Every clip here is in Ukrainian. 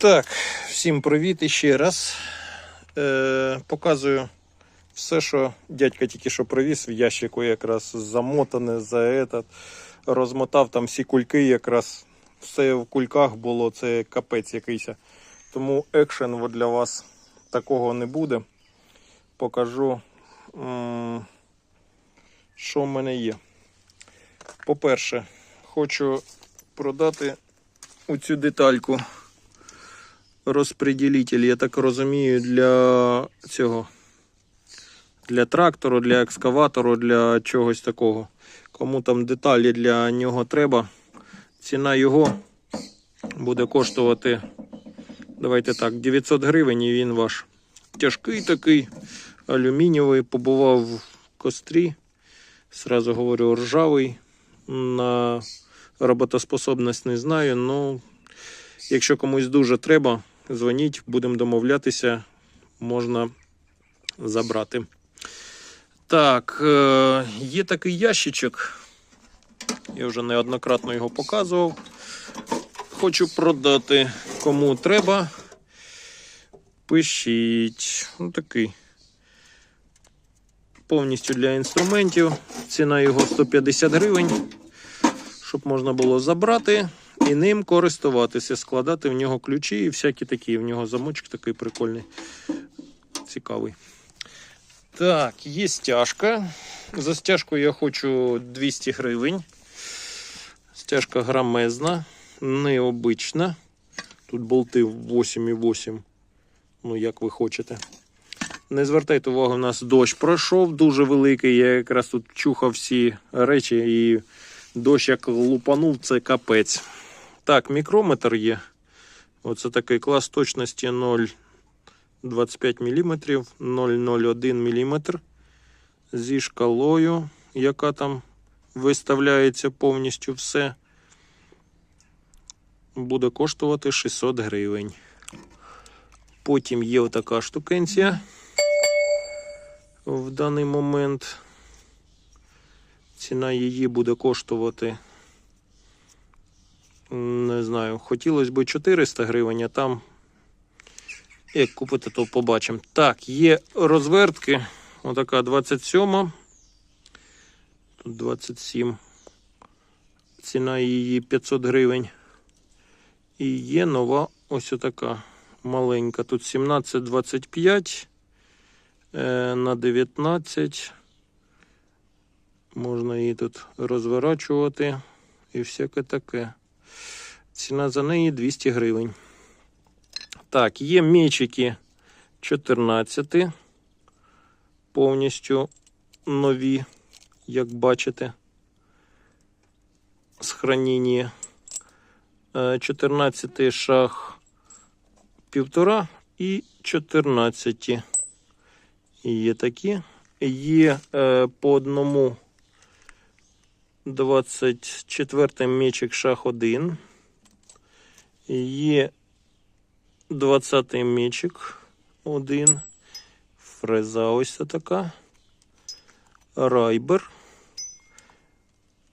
Так, всім привіт іще раз. Е, показую все, що дядька тільки що привіз в ящику, якраз замотане за этот. Розмотав там всі кульки, якраз все в кульках було, це капець якийсь. Тому екшен для вас такого не буде. Покажу, що в мене є. По-перше, хочу продати оцю детальку розпреділитель, я так розумію, для цього. Для трактору, для екскаватору, для чогось такого. Кому там деталі для нього треба. Ціна його буде коштувати, давайте так, 900 гривень і він ваш. Тяжкий такий, алюмінієвий, побував в кострі. Сразу говорю, ржавий. На роботоспособність не знаю, але якщо комусь дуже треба, дзвоніть, будемо домовлятися, можна забрати. Так, е, є такий ящичок. Я вже неоднократно його показував. Хочу продати кому треба. Пишіть. Ну, такий. Повністю для інструментів. Ціна його 150 гривень. Щоб можна було забрати і ним користуватися, складати в нього ключі і всякі такі. В нього замочок такий прикольний. Цікавий. Так, є стяжка. За стяжку я хочу 200 гривень. Стяжка грамезна, необична. Тут болти 8,8. Ну, як ви хочете. Не звертайте увагу, у нас дощ пройшов дуже великий. Я якраз тут чухав всі речі і дощ як лупанув, це капець. Так, мікрометр є. Оце такий клас точності 0,25 мм, 0,01 мм зі шкалою, яка там виставляється повністю все. Буде коштувати 600 гривень. Потім є отака штукенція в даний момент. Ціна її буде коштувати, не знаю, хотілося б 400 гривень, а там, як купити, то побачимо. Так, є розвертки. Отака 27. Тут 27. Ціна її 500 гривень. І є нова ось така маленька. Тут 17,25 е, на 19. Можна її тут розворачувати і всяке таке. Ціна за неї 200 гривень. Так, є мечики 14. Повністю нові, як бачите, з храніння. 14 шаг півтора і 14. Є такі. Є е, по одному 24 мечик шаг 1. Є 20-й мечик 1. Фреза ось така. Райбер.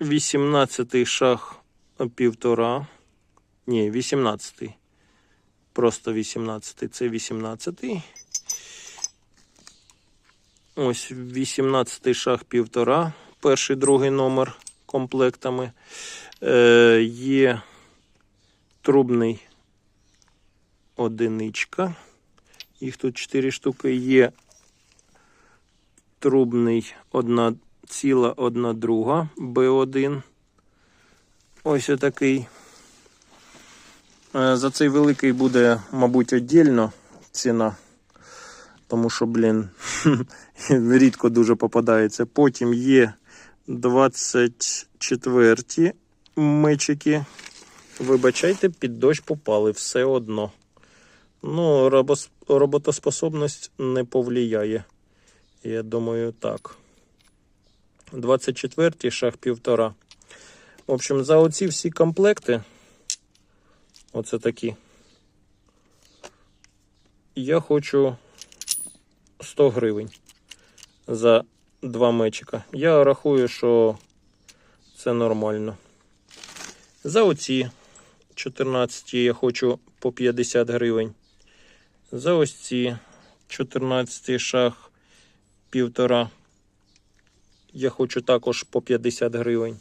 18 шаг півтора. Ні, 18-й. Просто 18-й. Це 18-й. Ось 18-й шаг півтора. Перший, другий номер комплектами. Е, Є трубний одиничка. Їх тут 4 штуки. Є трубний одна ціла, одна друга Б1. Ось отакий. Е, За цей великий буде, мабуть, віддільно ціна. Тому що, блін, рідко дуже попадається. Потім є 24 мечики. Вибачайте, під дощ попали все одно. Ну, роботоспособність не повлияє. Я думаю, так. 24 шаг півтора. В общем, за оці всі комплекти. Оце такі. Я хочу 100 гривень за два мечика. Я рахую, що це нормально. За оці 14 я хочу по 50 гривень. За ось ці 14 шах півтора. Я хочу також по 50 гривень.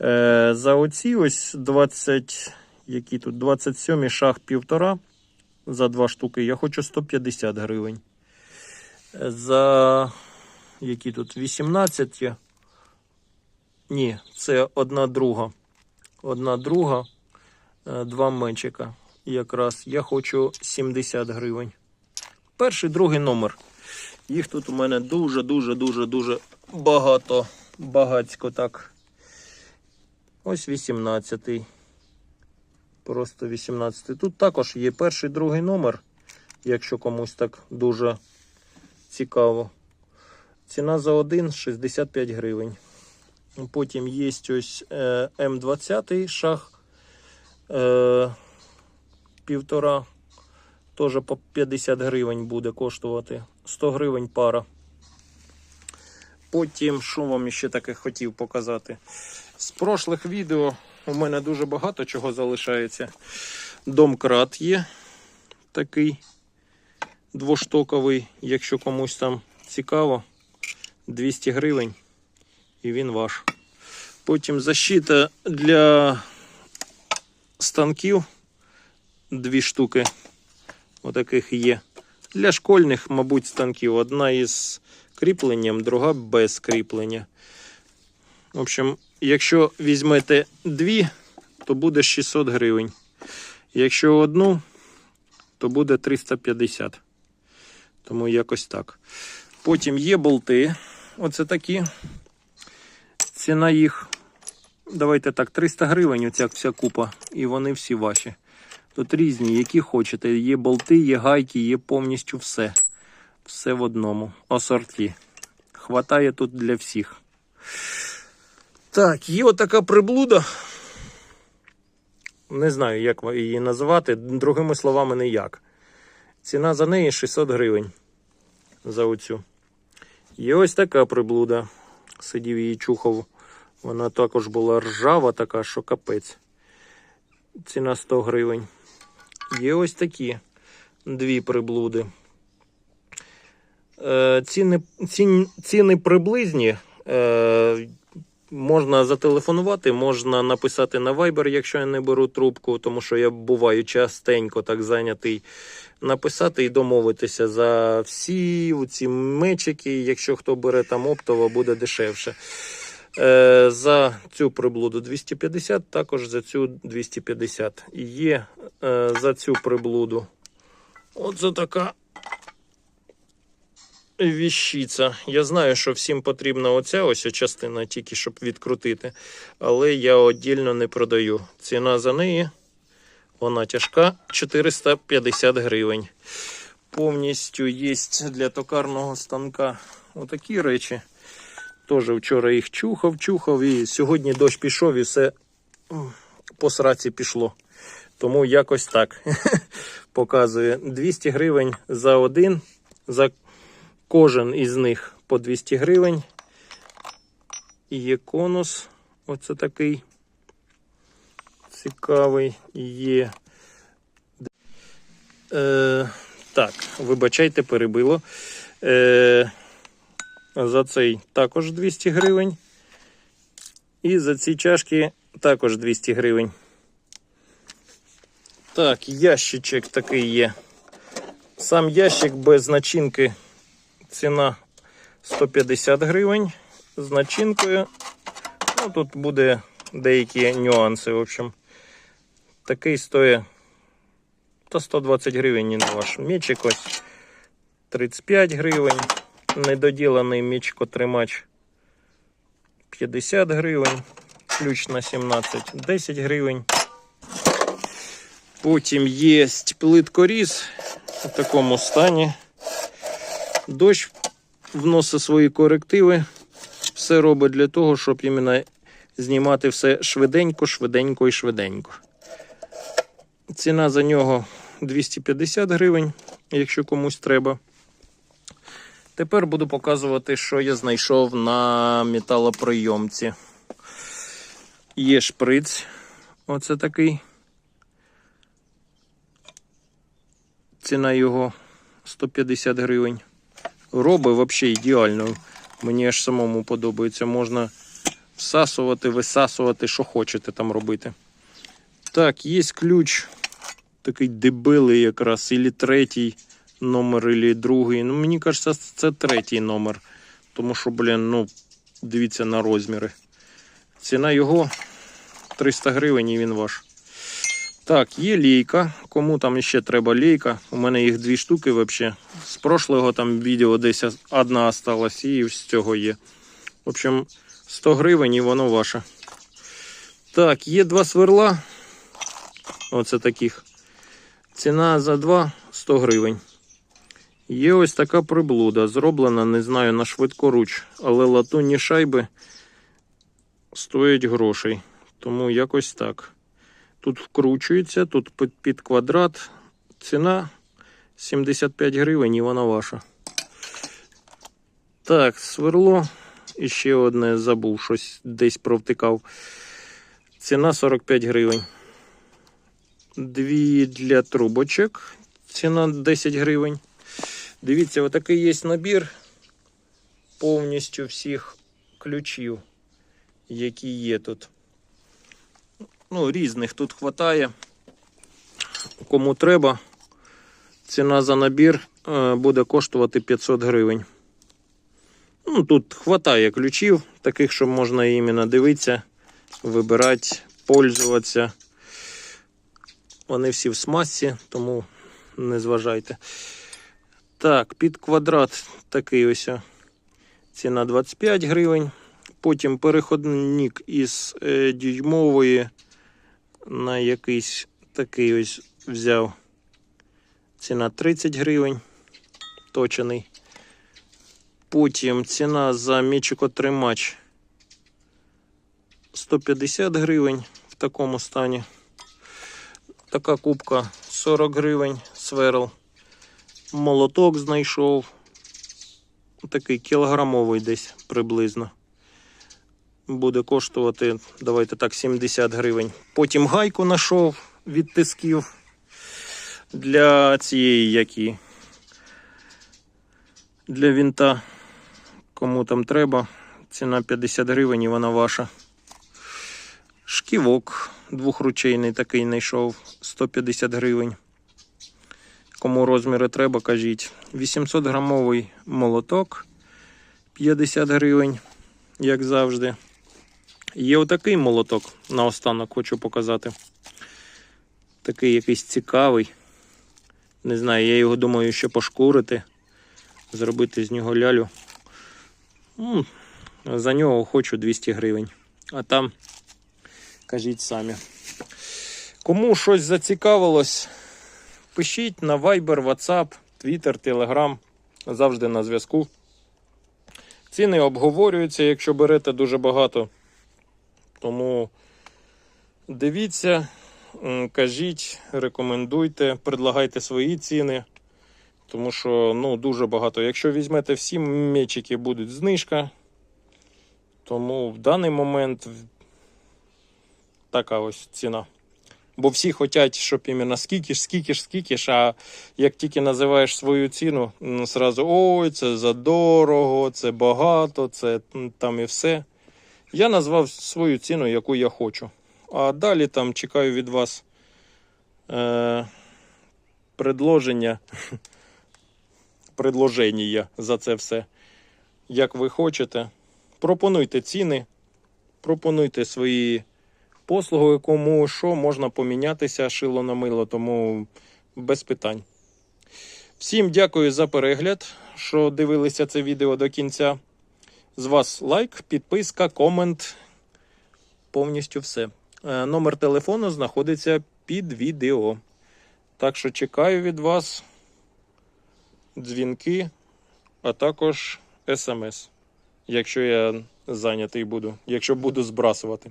Е, за оці ось 20, які тут 27 шах півтора. За два штуки я хочу 150 гривень. Е, За які тут 18. Ні, це одна друга. Одна друга, два менчика. Якраз я хочу 70 гривень. Перший, другий номер. Їх тут у мене дуже, дуже, дуже, багато. Багацько так. Ось 18. Просто 18. Тут також є перший, другий номер, якщо комусь так дуже цікаво. Ціна за один 65 гривень. Потім є ось е, М20 шах е, півтора. Теж по 50 гривень буде коштувати. 100 гривень пара. Потім, що вам ще таке хотів показати? З прошлих відео у мене дуже багато чого залишається. Домкрат є такий двоштоковий, якщо комусь там цікаво, 200 гривень і він ваш. Потім защита для станків. Дві штуки отаких є. Для школьних, мабуть, станків. Одна із кріпленням, друга без кріплення. В общем, якщо візьмете дві, то буде 600 гривень. Якщо одну, то буде 350. Тому якось так. Потім є болти. Оце такі. Ціна їх, давайте так, 300 гривень, оця вся купа. І вони всі ваші. Тут різні, які хочете. Є болти, є гайки, є повністю все. Все в одному асорті. Хватає тут для всіх. Так, є отака приблуда. Не знаю, як її називати. Другими словами, ніяк. Ціна за неї 600 гривень. За оцю. Є ось така приблуда. Сидів її чухав. Вона також була ржава, така, що капець. Ціна 100 гривень. Є ось такі дві приблуди. Е, ціни, ціни, ціни приблизні. Е, можна зателефонувати, можна написати на Viber, якщо я не беру трубку, тому що я буваю частенько так зайнятий. Написати і домовитися за всі ці мечики. Якщо хто бере там оптово, буде дешевше. Е, за цю приблуду 250, також за цю 250. І є е, за цю приблуду. Оце така віщиця. Я знаю, що всім потрібна оця ось частина, тільки щоб відкрутити. Але я віддільно не продаю. Ціна за неї, вона тяжка 450 гривень. Повністю є для токарного станка отакі речі. Теж вчора їх чухав, чухав, і сьогодні дощ пішов і все по сраці пішло. Тому якось так показує 200 гривень за один, за кожен із них по 200 гривень. І є конус, оце такий цікавий. Є. Е, так, вибачайте, перебило. Е, за цей також 200 гривень. І за ці чашки також 200 гривень. Так, ящичок такий є. Сам ящик без начинки ціна 150 гривень. З начинкою. Ну, тут буде деякі нюанси. В общем, такий стоїть та 120 гривень і на ваш мічик ось 35 гривень. Недоділений мічкотримач 50 гривень. Ключ на 17 10 гривень. Потім є плиткоріз у такому стані. Дощ вносить свої корективи. Все робить для того, щоб іменно знімати все швиденько, швиденько і швиденько. Ціна за нього 250 гривень, якщо комусь треба. Тепер буду показувати, що я знайшов на металоприйомці. Є шприц. Оце такий. ціна його 150 гривень. Роби взагалі ідеально. Мені аж самому подобається. Можна всасувати, висасувати, що хочете там робити. Так, є ключ такий дебилий якраз, ілі третій номер, ілі другий. Ну, мені кажеться, це третій номер. Тому що, блін, ну, дивіться на розміри. Ціна його 300 гривень і він ваш. Так, є лейка. Кому там ще треба лейка? У мене їх дві штуки взагалі. З прошлого там відео десь одна осталась і з цього є. В общем, 100 гривень і воно ваше. Так, є два сверла. Оце таких. Ціна за два 100 гривень. Є ось така приблуда. Зроблена, не знаю, на швидкоруч, але латунні шайби стоять грошей. Тому якось так. Тут вкручується, тут під, квадрат. Ціна 75 гривень і вона ваша. Так, сверло. І ще одне забув, щось десь провтикав. Ціна 45 гривень. Дві для трубочок. Ціна 10 гривень. Дивіться, отакий є набір повністю всіх ключів, які є тут. Ну, різних тут хватає. Кому треба, ціна за набір е, буде коштувати 500 гривень. Ну, тут хватає ключів, таких, що можна іменно дивитися, вибирати, пользуватися. Вони всі в смазці, тому не зважайте. Так, під квадрат такий ось. Ціна 25 гривень. Потім переходник із е, дюймової на якийсь такий ось взяв. Ціна 30 гривень. Точений. Потім ціна за мічикотримач 150 гривень в такому стані. Така кубка 40 гривень сверл. Молоток знайшов. Такий кілограмовий десь приблизно. Буде коштувати, давайте так, 70 гривень. Потім гайку знайшов від тисків для цієї які. Для вінта. Кому там треба. Ціна 50 гривень і вона ваша. Шківок двохручейний такий знайшов 150 гривень. Кому розміри треба, кажіть. 800 грамовий молоток 50 гривень, як завжди. Є отакий молоток наостанок, хочу показати. Такий якийсь цікавий. Не знаю, я його думаю, ще пошкурити, зробити з нього лялю. За нього хочу 200 гривень. А там, кажіть самі. Кому щось зацікавилось, пишіть на Viber, WhatsApp, Twitter, Telegram. Завжди на зв'язку. Ціни обговорюються, якщо берете дуже багато. Тому дивіться, кажіть, рекомендуйте, предлагайте свої ціни. Тому що ну, дуже багато. Якщо візьмете всі мечики, будуть знижка. Тому в даний момент така ось ціна. Бо всі хочуть, щоб іменно скільки ж, скільки ж, скільки ж, а як тільки називаєш свою ціну, ну, зразу ой, це задорого, це багато, це там і все. Я назвав свою ціну, яку я хочу. А далі там чекаю від вас е, предложення, предложення за це все. Як ви хочете. Пропонуйте ціни, пропонуйте свої послуги, кому що можна помінятися шило на мило, тому без питань. Всім дякую за перегляд, що дивилися це відео до кінця. З вас лайк, підписка, комент. Повністю все. Е, Номер телефону знаходиться під відео. Так що чекаю від вас дзвінки, а також смс, якщо я зайнятий буду, якщо буду збрасувати.